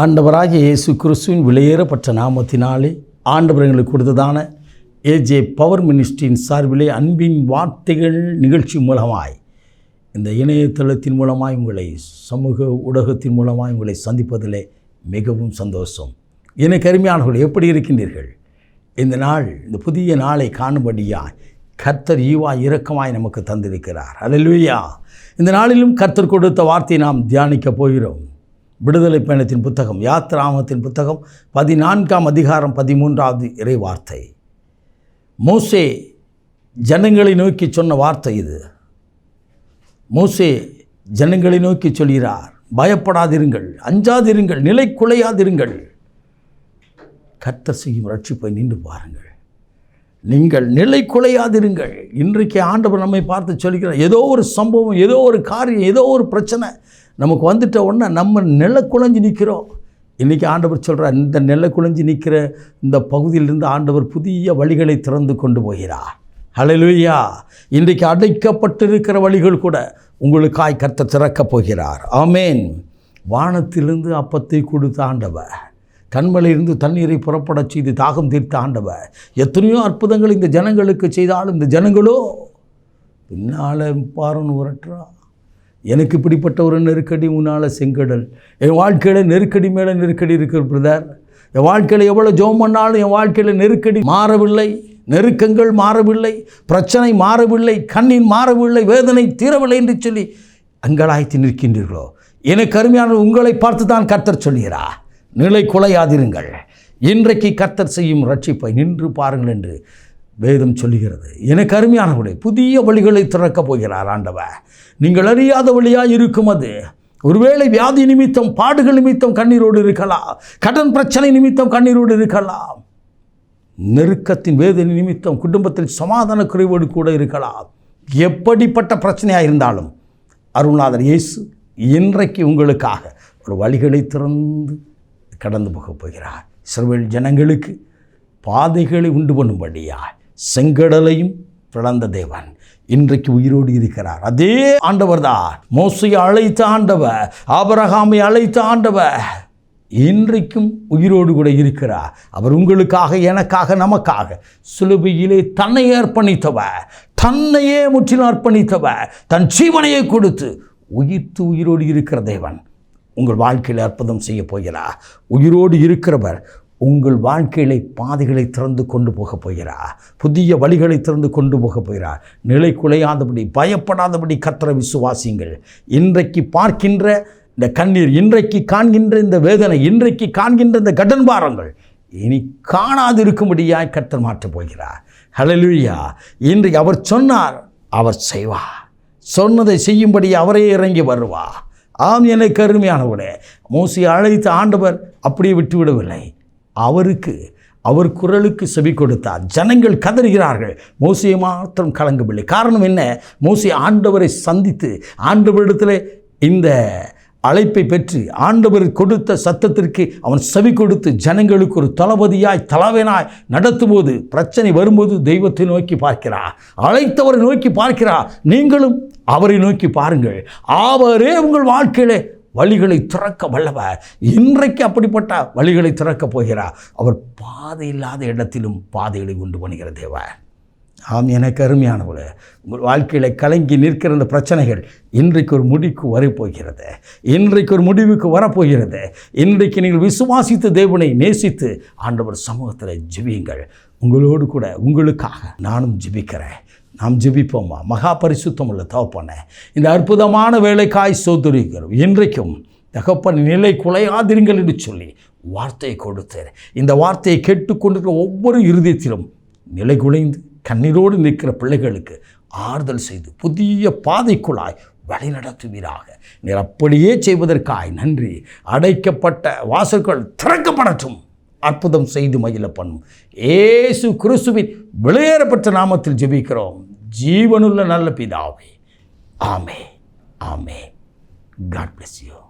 ஆண்டவராகிய இயேசு கிறிஸ்துவின் விலையேறப்பட்ட நாமத்தினாலே ஆண்டவர் எங்களுக்கு கொடுத்ததான ஏஜே பவர் மினிஸ்ட்ரியின் சார்பிலே அன்பின் வார்த்தைகள் நிகழ்ச்சி மூலமாய் இந்த இணையதளத்தின் மூலமாய் உங்களை சமூக ஊடகத்தின் மூலமாய் உங்களை சந்திப்பதிலே மிகவும் சந்தோஷம். எனக்கு அருமையானவர்கள் எப்படி இருக்கின்றீர்கள்? இந்த நாள் இந்த புதிய நாளை காணும்படியாய் கர்த்தர் ஈவா இரக்கமாய் நமக்கு தந்திருக்கிறார். அல்லேலூயா இந்த நாளிலும் கர்த்தர் கொடுத்த வார்த்தையை நாம் தியானிக்கப் போகிறோம். விடுதலை பயணத்தின் புத்தகம் யாத்ராமத்தின் புத்தகம் பதினான்காம் அதிகாரம் பதிமூன்றாவது இறை வார்த்தை மோசே ஜனங்களை நோக்கி சொன்ன வார்த்தை இது. மோசே ஜனங்களை நோக்கி சொல்கிறார் பயப்படாதிருங்கள் அஞ்சாதிருங்கள் நிலை குலையாதிருங்கள். கர்த்தர் செய்யும் ரட்சிப்பை நின்று பாருங்கள். நீங்கள் நிலை குலையாதிருங்கள். இன்றைக்கு ஆண்டவர் நம்மை பார்த்து சொல்கிறார் ஏதோ ஒரு சம்பவம் ஏதோ ஒரு காரியம் ஏதோ ஒரு பிரச்சனை நமக்கு வந்துட்ட உடனே நம்ம நிலை குழஞ்சி நிற்கிறோம். இன்றைக்கி ஆண்டவர் சொல்கிறார் இந்த நிலை குழஞ்சி நிற்கிற இந்த பகுதியிலிருந்து ஆண்டவர் புதிய வழிகளை திறந்து கொண்டு போகிறார். ஹalleluya இன்றைக்கு அடைக்கப்பட்டிருக்கிற வழிகள் கூட உங்களுக்காய் கத்த திறக்கப் போகிறார். ஆமேன் வானத்திலிருந்து அப்பத்தை கொடுத்த ஆண்டவர் கண்மலையிலிருந்து தண்ணீரை புறப்படச் செய்து தாகம் தீர்த்த ஆண்டவர் எத்தனையோ அற்புதங்கள் இந்த ஜனங்களுக்கு செய்தாலும் இந்த ஜனங்களோ பின்னால் பாருன்னு உரட்டுறான் எனக்கு இப்படிப்பட்ட ஒரு நெருக்கடி உன்னால் செங்கடல். என் வாழ்க்கையில் நெருக்கடி மேலே நெருக்கடி இருக்கிற பிரதர். என் வாழ்க்கையில் எவ்வளோ ஜோம் பண்ணாலும் என் வாழ்க்கையில் நெருக்கடி மாறவில்லை. நெருக்கங்கள் மாறவில்லை. பிரச்சனை மாறவில்லை. கண்ணின் மாறவில்லை. வேதனை தீரவில்லை என்று சொல்லி அங்கலாய்த்து நிற்கின்றீர்களோ? எனக்கு அருமையான உங்களை பார்த்து தான் கர்த்தர் சொல்கிறா நிலை குலையாதிருங்கள். இன்றைக்கு கர்த்தர் செய்யும் ரட்சிப்பை நின்று பாருங்கள் என்று வேதம் சொல்லுகிறது. எனக்கு அருமையானவர்களே புதிய வழிகளை திறக்கப் போகிறார் ஆண்டவர். நீங்கள் அறியாத வழியாக இருக்கும் அது. ஒருவேளை வியாதி நிமித்தம் பாடுகள் நிமித்தம் கண்ணீரோடு இருக்கலாம். கடன் பிரச்சனை நிமித்தம் கண்ணீரோடு இருக்கலாம். நெருக்கத்தின் வேதனை நிமித்தம் குடும்பத்தில் சமாதான குறைவோடு கூட இருக்கலாம். எப்படிப்பட்ட பிரச்சனையாக இருந்தாலும் அருள்நாதர் இயேசு இன்றைக்கு உங்களுக்காக ஒரு வழிகளை திறந்து கடந்து போகப் போகிறார். இஸ்ரவேல் ஜனங்களுக்கு பாதைகளை உண்டு பண்ணும்படியாய். செங்கடலையும் பிளந்த தேவன். இன்றைக்கு உயிரோடு இருக்கிறார். அதே ஆண்டவர் தான். மோசையை அழைத்த ஆண்டவர் ஆபரகாமை அழைத்த ஆண்டவர் இன்றைக்கும் உயிரோடு கூட இருக்கிறார். அவர் உங்களுக்காக எனக்காக நமக்காக சிலுவையிலே தன்னை அர்ப்பணித்தவர் தன்னையே முற்றிலும் அர்ப்பணித்தவர் தன் ஜீவனையே கொடுத்து உயிர்த்து உயிரோடு இருக்கிற தேவன் உங்கள் வாழ்க்கையில் அற்புதம் செய்ய போகிறார். உயிரோடு இருக்கிறவர் உங்கள் வாழ்க்கையிலே பாதைகளை திறந்து கொண்டு போகப் போகிறார் புதிய வழிகளை திறந்து கொண்டு போகப் போகிறார் நிலை குலையாதபடி பயப்படாதபடி கத்திர விசுவாசிங்கள் இன்றைக்கு பார்க்கின்ற இந்த கண்ணீர் இன்றைக்கு காண்கின்ற இந்த வேதனை இன்றைக்கு காண்கின்ற இந்த கடன் பாரங்கள் இனி காணாதிருக்கும்படியாய் கத்தர் மாற்றப் போகிறார் ஹலலுயா இன்றைக்கு அவர் சொன்னார் அவர் செய்வார் சொன்னதை செய்யும்படி அவரே இறங்கி வருவார் ஆம் எனக்கு அருமையானவரே மோசி அழைத்த ஆண்டவர் அப்படியே விட்டுவிடவில்லை. அவருக்கு அவர் குரலுக்கு செவி கொடுத்தார். ஜனங்கள் கதறுகிறார்கள். மோசியை மாத்திரம் கலங்கவில்லை. காரணம் என்ன? மோசி ஆண்டவரை சந்தித்து ஆண்டவரிடத்தில் இந்த அழைப்பை பெற்று ஆண்டவர் கொடுத்த சத்தத்திற்கு அவன் செவி கொடுத்து ஜனங்களுக்கு ஒரு தளபதியாய் தலைவனாய் நடத்தும்போது பிரச்சனை வரும்போது தெய்வத்தை நோக்கி பார்க்கிறா அழைத்தவரை நோக்கி பார்க்கிறா நீங்களும் அவரை நோக்கி பாருங்கள். அவரே உங்கள் வாழ்க்கையிலே வழிகளை திறக்க வல்லவர் இன்றைக்கு அப்படிப்பட்ட வழிகளை திறக்கப் போகிறார் அவர் பாதை இல்லாத இடத்திலும் பாதைகளை உண்டு பண்ணுகிற தேவர் ஆம் எனக்கு அருமையானவர்கள் உங்கள் வாழ்க்கையில் கலங்கி நிற்கிற இந்த பிரச்சனைகள் இன்றைக்கு ஒரு முடிவுக்கு வரப்போகிறது. இன்றைக்கு ஒரு முடிவுக்கு வரப்போகிறது. இன்றைக்கு நீங்கள் விசுவாசித்த தேவனை நேசித்து ஆண்டவர் சமூகத்தில் ஜிவியுங்கள் உங்களோடு கூட உங்களுக்காக நானும் ஜிபிக்கிறேன். நாம் ஜெபிப்போமா? மகா பரிசுத்தம் உள்ள தகப்பன இந்த அற்புதமான வேலைக்காய் சோதரிக்கிறோம். இன்றைக்கும் தகப்பன் நிலை குலையாதிருங்கள் என்று சொல்லி வார்த்தையை கொடுத்தார் இந்த வார்த்தையை கேட்டுக்கொண்டிருக்கிற ஒவ்வொரு இருதயத்திலும் நிலை குலைந்து கண்ணீரோடு நிற்கிற பிள்ளைகளுக்கு ஆறுதல் செய்து புதிய பாதைக்குழாய் வழிநடத்துவீராக. நீர் அப்படியே செய்வதற்காய் நன்றி. அடைக்கப்பட்ட வாசல்கள் திறக்கப்படட்டும். அற்புதம் செய்து மகிழ பண்ணும். ஏசு கிறிஸ்துவின் வெளியேறப்பட்ட நாமத்தில் ஜெபிக்கிறோம். ஜீவனுள்ள நல்ல பிதாவே. ஆமே ஆமே காட் பிளஸ் யூ